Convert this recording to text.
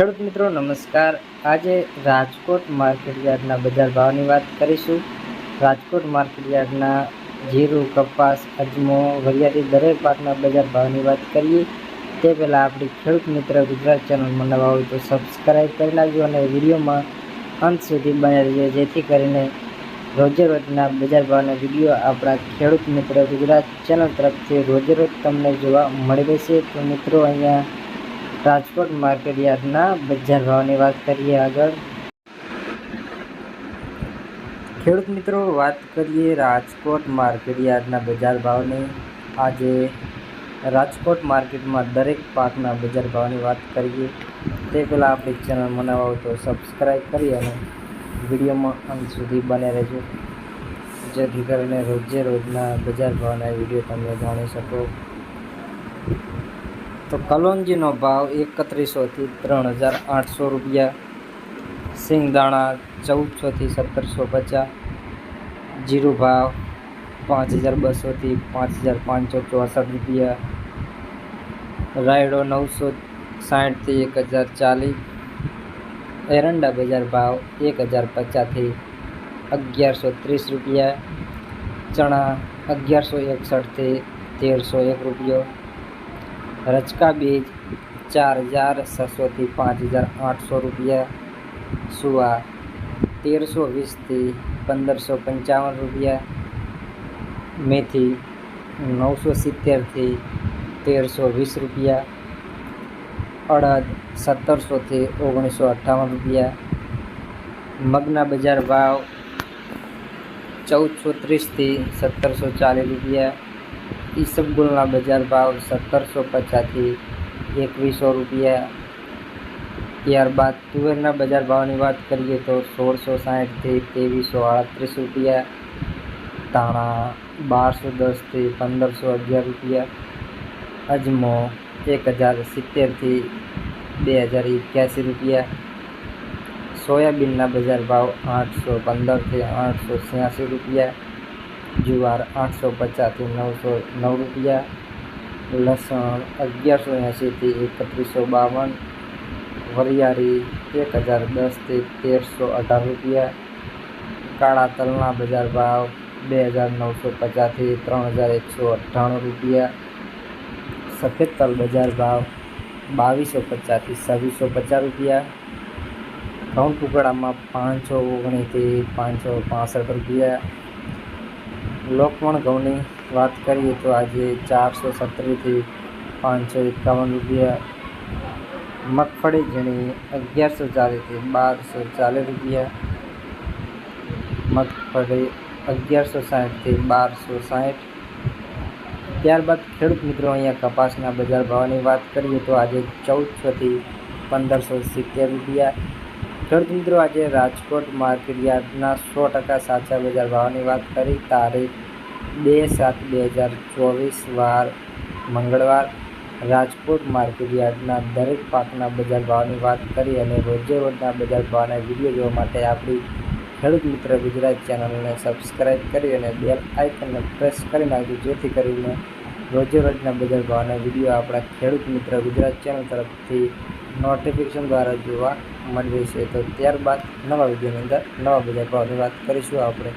ખેડૂત મિત્રો, નમસ્કાર. આજે રાજકોટ માર્કેટ યાર્ડના બજાર ભાવની વાત કરીશું. રાજકોટ માર્કેટ યાર્ડના જીરું, કપાસ, અજમો, વરિયાળી દરેક પાકના બજાર ભાવની વાત કરીએ. તે પહેલાં આપણી ખેડૂત મિત્ર ગુજરાત ચેનલમાં નવા હોય તો સબસ્ક્રાઈબ કરી નાખજો અને વિડીયોમાં અંત સુધી બની રહીએ, જેથી કરીને રોજે રોજના બજાર ભાવના વીડિયો આપણા ખેડૂત મિત્ર ગુજરાત ચેનલ તરફથી રોજે રોજ તમને જોવા મળી રહેશે. તો મિત્રો, અહીંયા રાજકોટ માર્કેટ યાર્ડના બજાર ભાવની વાત કરીએ આગળ. ખેડૂત મિત્રો, વાત કરીએ રાજકોટ માર્કેટ યાર્ડના બજાર ભાવની. આજે રાજકોટ માર્કેટમાં દરેક પાકના બજાર ભાવની વાત કરીએ. તે પહેલાં આપણી ચેનલ બનાવવા તો સબસ્ક્રાઈબ કરી અને વિડીયોમાં અંત સુધી બને રહેજો. જેથી કરીને રોજે રોજના બજાર ભાવના વીડિયો તમે જાણી શકો. તો કલોંજીનો ભાવ એકત્રીસોથી ત્રણ હજાર આઠસો રૂપિયા, સિંગદાણા ચૌદસોથી સત્તરસો પચાસ, જીરું ભાવ પાંચ હજાર બસોથી પાંચ હજાર પાંચસો ચોસઠ રૂપિયા, રાયડો નવસો સાઠથી એક હજાર ચાલીસ, એરંડા બજાર ભાવ એક હજાર પચાસથી અગિયારસો ત્રીસ રૂપિયા, ચણા અગિયારસો એકસઠથી તેરસો એક રૂપિયો રચકા બીજ ચાર હજાર છસોથી પાંચ હજાર આઠસો રૂપિયા સુવા તેરસો વીસથી પંદરસો પંચાવન રૂપિયા મેથી નવસો સિત્તેરથી તેરસો વીસ રૂપિયા અડદ સત્તરસોથી ઓગણીસો અઠ્ઠાવન રૂપિયા મગના બજાર ભાવ ચૌદસો ત્રીસથી સત્તરસો ચાલીસ રૂપિયા ઈસબગુલના બજાર ભાવ સત્તરસો પચાસથી એકવીસો રૂપિયા. ત્યારબાદ તુવેરના બજાર ભાવની વાત કરીએ તો સોળસો સાઠથી ત્રેવીસો આડત્રીસ રૂપિયા. ધાણા બારસો દસથી પંદરસો અગિયાર રૂપિયા. અજમો એક હજાર સિત્તેરથી બે હજાર એક્યાસી રૂપિયા. સોયાબીનના બજાર ભાવ આઠસો પંદરથી આઠસો છ્યાસી રૂપિયા. જુવાર આઠસો પચાસથી નવસો નવ રૂપિયા, લસણ અગિયારસો એંશીથી એકત્રીસો બાવન, વરિયાળી એક હજાર દસથી તેરસો અઢાર રૂપિયા, કાળા તલના બજાર ભાવ બે હજાર નવસો પચાસથી ત્રણ હજાર એકસો અઠ્ઠાણું રૂપિયા, સફેદ તલ બજાર ભાવ બાવીસો પચાસથી છવ્વીસો પચાસ રૂપિયા, ઘઉં ટુકડામાં પાંચસો ઓગણીસથી પાંચસો પાસઠ રૂપિયા લોકવણ ઘઉંની વાત કરીએ તો આજે ચારસો સત્તરથી પાંચસો એકાવન રૂપિયા મગફળી ઝીણી અગિયારસો ચાલીસથી બારસો ચાલીસ રૂપિયા મગફળી અગિયારસો સાહીઠથી બારસો સાહીઠ. ત્યારબાદ ખેડૂત મિત્રો, અહીંયા કપાસના બજાર ભાવની વાત કરીએ તો આજે ચૌદસોથી પંદરસો સિત્તેર રૂપિયા ખેડૂત મિત્રો આજે રાજકોટ માર્કેટ યાર્ડના સો ટકા સાચા બજાર ભાવની વાત કરી. તારીખ બે સાત બે હજાર ચોવીસ વાર મંગળવાર રાજકોટ માર્કેટ યાર્ડના દરેક પાકના બજાર ભાવની વાત કરી અને રોજે રોજના બજાર ભાવના વીડિયો જોવા માટે આપણી ખેડૂત મિત્ર ગુજરાત ચેનલને સબસ્ક્રાઈબ કરી અને બેલ આઇકનને પ્રેસ કરી નાખજો, જેથી કરીને રોજે રોજના બજાર ભાવના વીડિયો આપણા ખેડૂત મિત્ર ગુજરાત ચેનલ તરફથી નોટિફિકેશન દ્વારા જોવા મળી રહેશે તો ત્યારબાદ નવા વિડીયોની અંદર નવા બજાર ભાવની વાત કરીશું આપણે.